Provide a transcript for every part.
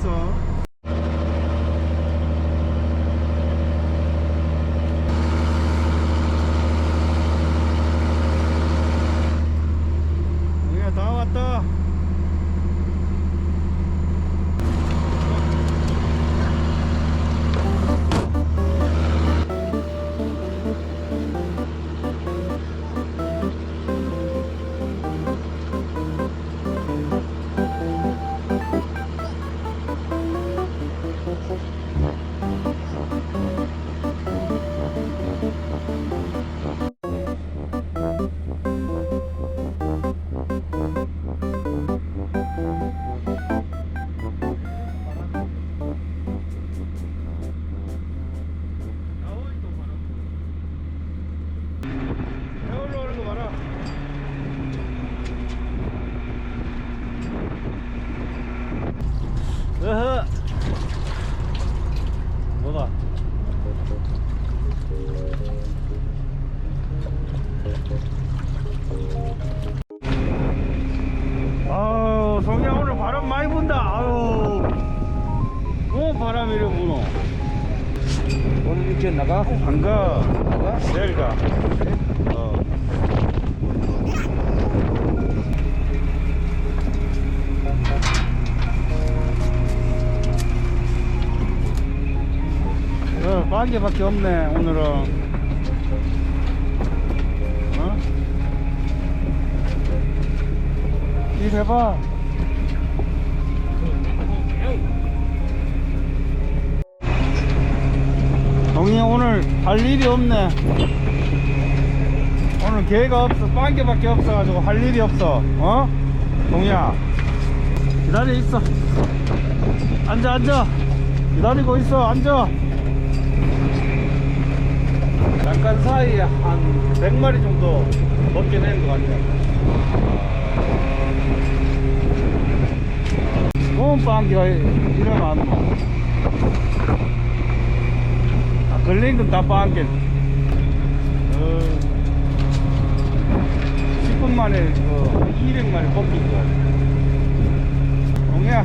있어. 여기가 다 왔다. 올라오는 거 봐라. 으흐. 뭐가? 아우, 성이야 오늘 바람 많이 분다. 아유. 어, 바람 이래 부노. 오늘 일찍 나가? 안 가. 나가? 내일 가. 어. 어, 반개밖에 없네, 오늘은. 어? 일 해봐. 할 일이 없네. 오늘 개가 없어. 빵개밖에 없어가지고 할 일이 없어. 어? 동이야. 기다려 있어. 앉아, 앉아. 기다리고 있어. 앉아. 잠깐 사이에 한 100마리 정도 되는 것 같아. 좋은 빵개가 일어나는 거. 아, 걸린 건다 빵개. 어, 10분 만에 그 200마리 뽑힌 거 같아. 동해야,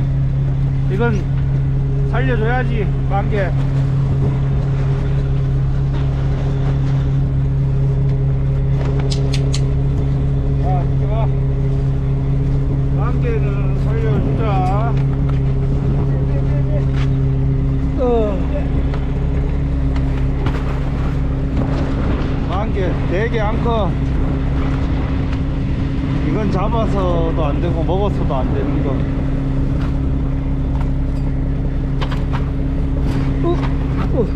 이건 살려줘야지, 빵개. 자, 이리 와. 빵개는 살려주자. 어. 만개 되게 안커 이건 잡아서도 안 되고 먹었어도 안 되는 거 욱, 욱.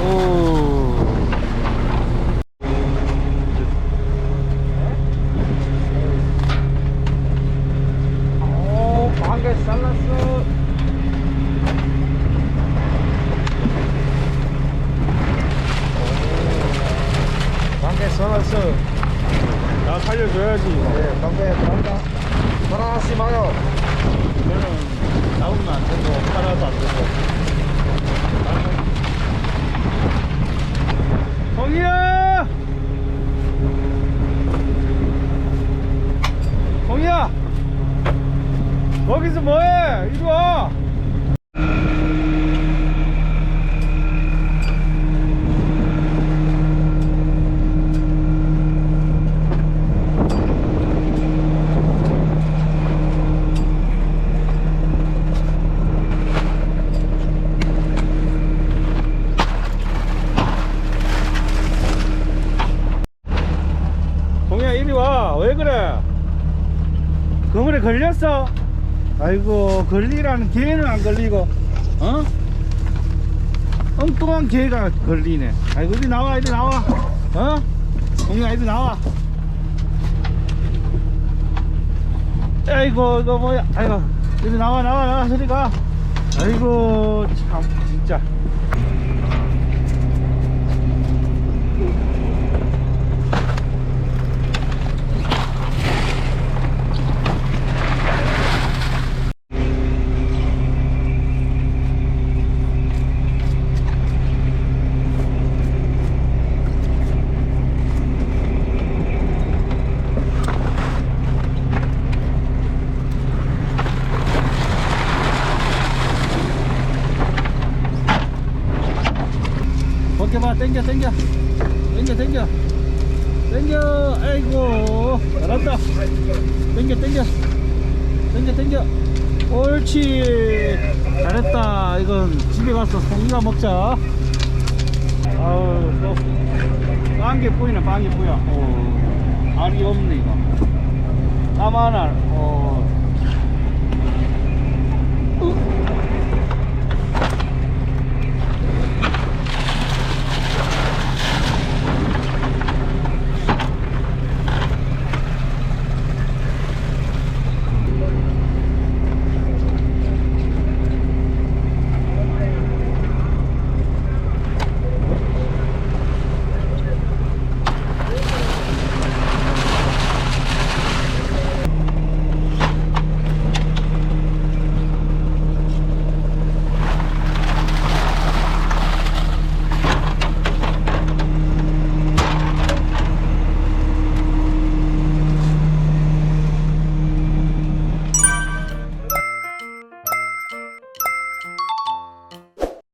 오. 오, 만개 잘랐어. 관계 선었어. 나 살려줘야지. 네, 관계 들어간다. 돌아가지 마요. 이거는 나오면 안 되고 팔아도 안 되고. 동이야! 동이야! 거기서 뭐해? 이리 와! 동이야 이리 와 왜 그래 그물에 걸렸어. 아이고 걸리라는 개는 안 걸리고 어? 엉뚱한 개가 걸리네. 아이고 이리 나와 이리 나와. 어? 동이야 이리 나와. 아이고 이거 뭐야 아이고 이리 나와 나와 나와 저리 가. 아이고 참 진짜 벗겨봐 땡겨 땡겨. 땡겨 땡겨. 땡겨 아이고. 잘한다. 땡겨 땡겨. 땡겨 땡겨. 옳지. 잘했다. 이건 집에 가서 송이가 먹자. 아우 또 빵개 뿌이네 빵개 뿌여 어, 알이 없네 이거. 까만 알 어,